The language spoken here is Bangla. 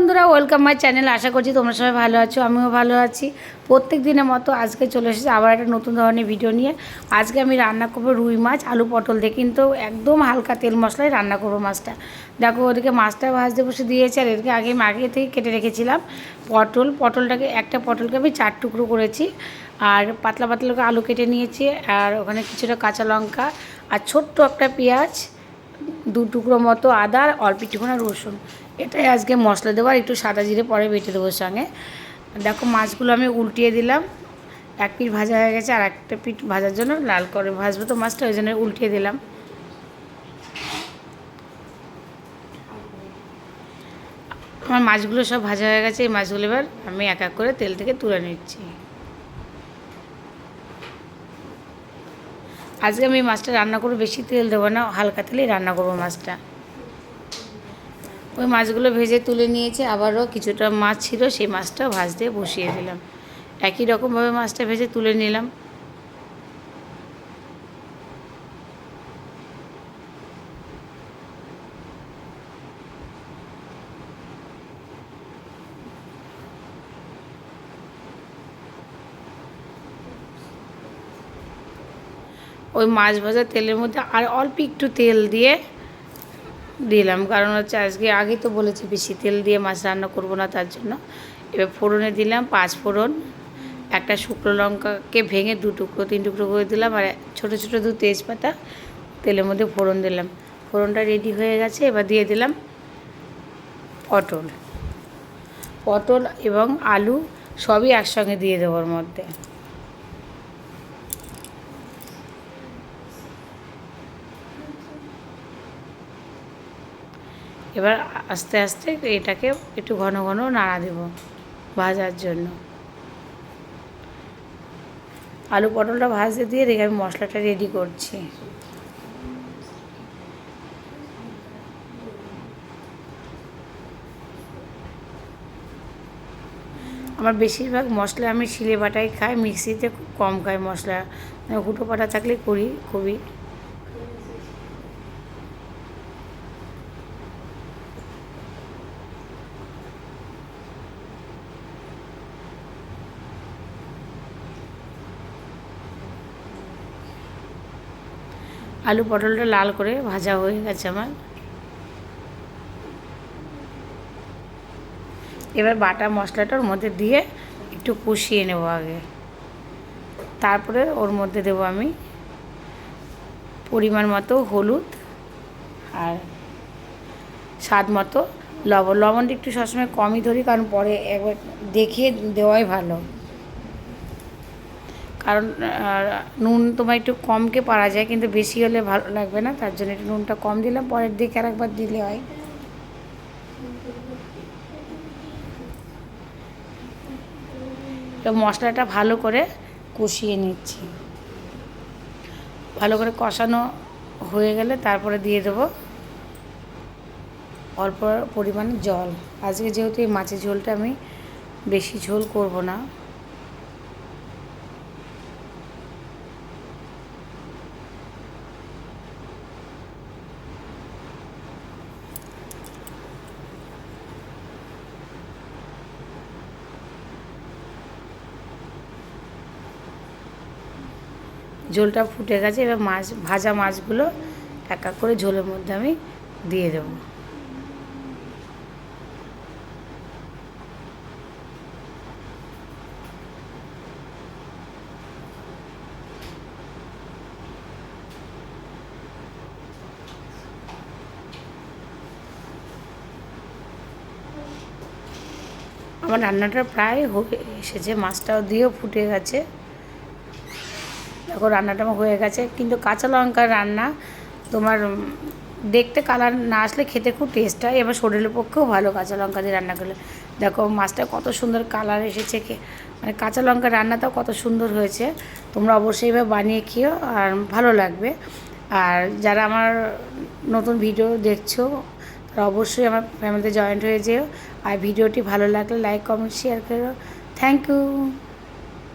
বন্ধুরা ওয়েলকাম মাই চ্যানেল আশা করছি তোমরা সবাই ভালো আছো, আমিও ভালো আছি। প্রত্যেক দিনের মতো আজকে চলে এসেছি আবার একটা নতুন ধরনের ভিডিও নিয়ে। আজকে আমি রান্না করব রুই মাছ, আলু পটল দিয়ে, কিন্তু একদম হালকা তেল মশলায় রান্না করব মাছটা। দেখো, ওদিকে মাছটা ভাজতে বসে দিয়েছে, আর এদিকে আগে আগে থেকে কেটে রেখেছিলাম পটল। পটলটাকে, একটা পটলকে আমি চার টুকরো করেছি, আর পাতলা পাতলা আলু কেটে নিয়েছি, আর ওখানে কিছুটা কাঁচা লঙ্কা, আর ছোট্ট একটা পেঁয়াজ দু টুকরো মতো আদা আর অল্প একটুখানি রসুন। এটাই আজকে মশলা দেবো একটু সাদা জিরে পরে বেটে দেবো সঙ্গে। দেখো মাছগুলো আমি উল্টিয়ে দিলাম। এক পিঠ ভাজা হয়ে গেছে, আর একটা পিঠ ভাজার জন্য লাল করে ভাজবো তো মাছটা, ওই জন্য উল্টিয়ে দিলাম। আমার মাছগুলো সব ভাজা হয়ে গেছে, এই মাছগুলো এবার আমি এক এক করে তেল থেকে তুলে নিচ্ছি। আজকে আমি মাছটা রান্না করব, বেশি তেল দেবো না, হালকা তেলেই রান্না করব মাছটা। ওই মাছগুলো ভেজে তুলে নিয়েছে, আবারও কিছুটা মাছ ছিল, সেই মাছটা ভাজতে বসিয়ে দিলাম। একই রকমভাবে মাছটা ভেজে তুলে নিলাম। ওই মাছ ভাজা তেলের মধ্যে আর অল্প একটু তেল দিয়ে দিলাম। কারণ হচ্ছে আজকে আগে তো বলেছি বেশি তেল দিয়ে মাছ রান্না করব না তার জন্য। এবার ফোড়নে দিলাম পাঁচ ফোড়ন, একটা শুকনো লঙ্কাকে ভেঙে দু টুকরো, তিন টুকরো করে দিলাম আর ছোটো ছোটো দু তেজপাতা তেলের মধ্যে ফোড়ন দিলাম। ফোড়নটা রেডি হয়ে গেছে, এবার দিয়ে দিলাম পটল। পটল এবং আলু সবই একসঙ্গে দিয়ে দেওয়ার মধ্যে। এবার আস্তে আস্তে এটাকে একটু ঘন ঘন নাড়া দেব ভাজার জন্য। আলু পটলটা ভাজতে দিয়ে রেখে আমি মশলাটা রেডি করছি। আমার বেশিরভাগ মশলা আমি শিলে বাটাই খাই, মিক্সিতে খুব কম খাই মশলা। হুটো পাটা থাকলে করি, খুবই। আলু পটলটা লাল করে ভাজা হয়ে গেছে আমার। এবার বাটা মশলাটার মধ্যে দিয়ে একটু কষিয়ে নেব আগে। তারপরে ওর মধ্যে দেবো আমি পরিমাণ মতো হলুদ আর স্বাদ মতো লবণ। লবণটা একটু সবসময় কমই ধরি, কারণ পরে একবার দেখিয়ে দেওয়াই ভালো। কারণ নুন তোমার একটু কমকে পারা যায়, কিন্তু বেশি হলে ভালো লাগবে না, তার জন্য একটু নুনটা কম দিলাম, পরের দিকে আর একবার দিলে হয়। তো মশলাটা ভালো করে কষিয়ে নিচ্ছি। ভালো করে কষানো হয়ে গেলে তারপরে দিয়ে দেবো অল্প পরিমাণে জল। আজকে যেহেতু এই মাছের ঝোলটা আমি বেশি ঝোল করব না ঝোলটা ফুটে গেছে, এবার মাছ, ভাজা মাছগুলো এক এক করে ঝোলের মধ্যে আমি দিয়ে দেবো। আমার রান্নাটা প্রায় হয়ে এসেছে, মাছটাও দিয়েও ফুটে গেছে। দেখো, রান্নাটা আমার হয়ে গেছে। কিন্তু কাঁচা লঙ্কার রান্না তোমার দেখতে কালার না আসলে খেতে খুব টেস্ট হয়। এবার শরীরের পক্ষেও ভালো কাঁচা লঙ্কা দিয়ে রান্না করলে। দেখো, মাছটা কত সুন্দর কালার এসেছে মানে কাঁচা লঙ্কার রান্নাটাও কত সুন্দর হয়েছে। তোমরা অবশ্যই এবার বানিয়ে খেও আর ভালো লাগবে। আর যারা আমার নতুন ভিডিও দেখছ, তারা অবশ্যই আমার ফ্যামিলিতে জয়েন্ট হয়ে যেও। আর ভিডিওটি ভালো লাগলে লাইক কমেন্ট শেয়ার করো। Thank you